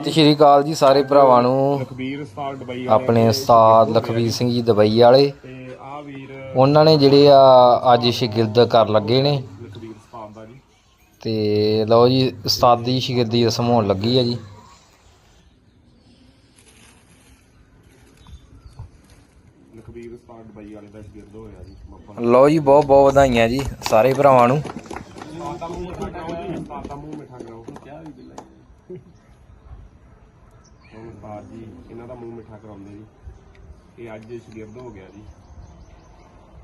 ਸਤਿ ਸ਼੍ਰੀ ਅਕਾਲ ਜੀ ਸਾਰੇ ਭਰਾਵਾਂ ਨੂੰ। ਲਖਬੀਰ ਉਸਤਾਦ ਦੁਬਈ ਆਪਣੇ ਉਸਤਾਦ ਲਖਵੀਰ ਸਿੰਘ ਜੀ ਦੁਬਈ ਵਾਲੇ। ਤੇ ਆ ਵੀਰ ਉਹਨਾਂ ਨੇ ਜਿਹੜੇ ਆ ਅੱਜ ਸ਼ਾਗਿਰਦ ਕਰ ਲੱਗੇ ਨੇ। ਲਖਬੀਰ ਉਸਤਾਦ ਦਾ ਜੀ। ਤੇ ਲਓ ਜੀ ਉਸਤਾਦ ਦੀ ਸ਼ਾਗਿਰਦੀ ਰਸਮ ਹੋਣ ਲੱਗੀ ਆ ਜੀ। ਲਖਬੀਰ ਉਸਤਾਦ ਦੁਬਈ ਵਾਲੇ ਦਾ ਸ਼ਗਿਰਦ ਹੋਇਆ ਜੀ। ਲਓ ਜੀ ਬਹੁਤ ਬਹੁਤ ਵਧਾਈਆਂ ਜੀ ਸਾਰੇ ਭਰਾਵਾਂ ਨੂੰ। ਉਸਤਾਦ ਦਾ ਮੂੰਹ ਮਿੱਠਾ ਕਰਾਓ ਜੀ। ਉਸਤਾਦ ਦਾ ਮੂੰਹ ਮਿੱਠਾ ਕਰਾਓ। ਕਿਆ ਵੀ ਬਿੱਲਾ ਹੁਣ ਜੀ ਇਹਨਾਂ ਦਾ ਮੂੰਹ ਮਿੱਠਾ ਕਰਾਉਂਦੇ ਜੀ। ਇਹ ਅੱਜ ਸ਼ਗਿਰਦ ਹੋ ਗਿਆ ਜੀ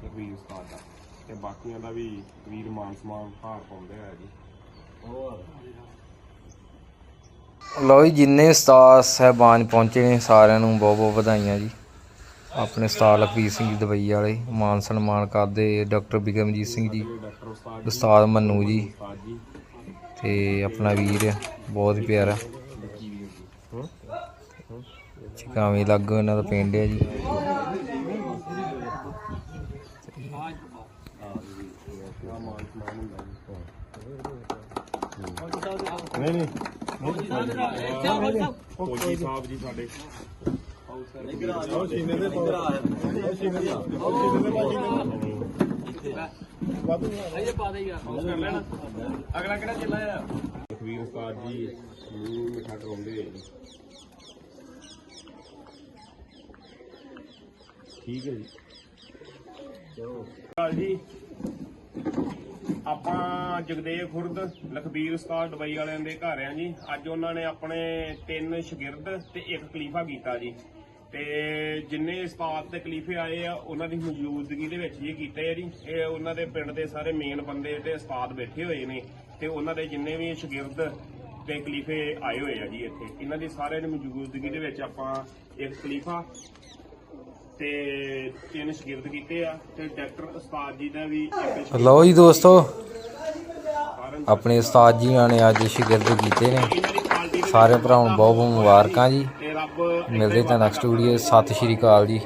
ਲਖਬੀਰ ਉਸਤਾਦ ਦਾ। ਤੇ ਬਾਕੀਆਂ ਦਾ ਵੀ ਵੀਰ ਮਾਨ ਸਮਾਨ ਹਾਰ ਪਾਉਂਦੇ ਹੋਇਆ ਜੀ। ਲਓ ਜੀ ਜਿੰਨੇ ਉਸਤਾਦ ਸਹਿਬਾਨ ਪਹੁੰਚੇ ਨੇ ਸਾਰਿਆਂ ਨੂੰ ਬਹੁਤ ਬਹੁਤ ਵਧਾਈਆਂ ਜੀ। ਆਪਣੇ ਉਸਤਾਦ ਲਖਵੀਰ ਸਿੰਘ ਜੀ ਦੁਬਈ ਵਾਲੇ ਮਾਨ ਸਨਮਾਨ ਕਰਦੇ ਡਾਕਟਰ ਬਿਕਰਮਜੀਤ ਸਿੰਘ ਜੀ ਉਸਤਾਦ ਮੰਨੂ ਜੀ। ਤੇ ਆਪਣਾ ਵੀਰ ਆ, ਬਹੁਤ ਹੀ ਪਿਆਰਾ। ਚਿਕਾਵੇਂ ਲੱਗੋ ਇਹਨਾਂ ਦਾ ਪਿੰਡ ਹੈ ਜੀ। ਨਹੀਂ ਨਹੀਂ। ਫੌਜੀ ਸਾਹਿਬ ਜੀ ਸਾਡੇ। ਅਗਲਾ ਕਿਹੜਾ ਚੱਲਾ ਆ? ਲਖਵੀਰ ਉਸਤਾਦ ਜੀ ਮੂੰਹ ਮਿੱਠਾ ਕਰਾਉਂਦੇ ਹੋਏ ਜੀ ਠੀਕ ਹੈ ਜੀ। ਚਲੋ। ਜੀ। ਆਪਾਂ ਜਗਦੇਵ ਖੁਰਦ, ਲਖਬੀਰ ਉਸਤਾਦ ਦੁਬਈ ਵਾਲਿਆਂ ਦੇ ਘਰ ਆ ਜੀ। ਅੱਜ ਉਹਨਾਂ ਨੇ ਆਪਣੇ ਤਿੰਨ ਸ਼ਾਗਿਰਦ ਤੇ ਇੱਕ ਕਲੀਫ਼ਾ ਕੀਤਾ ਜੀ। ਤੇ ਜਿੰਨੇ ਉਸਤਾਦ ਤੇ ਕਲੀਫੇ ਆਏ ਆ, ਉਹਨਾਂ ਦੀ ਮੌਜੂਦਗੀ ਦੇ ਵਿੱਚ ਇਹ ਕੀਤੇ ਜੀ। ਇਹ ਉਹਨਾਂ ਦੇ ਪਿੰਡ ਦੇ ਸਾਰੇ ਮੇਨ ਬੰਦੇ ਤੇ ਉਸਤਾਦ ਬੈਠੇ ਹੋਏ ਨੇ ਤੇ ਉਹਨਾਂ ਦੇ ਜਿੰਨੇ ਵੀ ਸ਼ਾਗਿਰਦ ਤੇ ਕਲੀਫੇ ਆਏ ਹੋਏ ਆ ਜੀ ਇੱਥੇ। ਇਹਨਾਂ ਦੀ ਸਾਰਿਆਂ ਦੀ ਮੌਜੂਦਗੀ ਦੇ ਵਿੱਚ ਆਪਾਂ ਇੱਕ ਖਲੀਫਾ ਤੇ ਤਿੰਨ ਸ਼ਾਗਿਰਦ ਕੀਤੇ ਆ ਤੇ ਡਾਕਟਰ ਉਸਤਾਦ ਜੀ ਦਾ ਵੀ ਇੱਕ ਲਓ ਜੀ ਦੋਸਤੋ ਆਪਣੇ ਉਸਤਾਦ ਜੀ ਨੇ ਅੱਜ ਸ਼ਾਗਿਰਦ ਕੀਤੇ ਨੇ। ਇਹਨਾਂ ਦੀ ਕੁਆਲਿਟੀ ਸਾਰੇ ਭਰਾਵਾਂ ਨੂੰ ਬਹੁਤ ਬਹੁਤ ਮੁਬਾਰਕਾਂ ਜੀ। ਤੇ ਰੱਬ ਮਿਲਦੇ ਤਾਂ ਨੈਕਸਟ ਵੀਡੀਓ ਸਤਿ ਸ਼੍ਰੀ ਅਕਾਲ ਜੀ।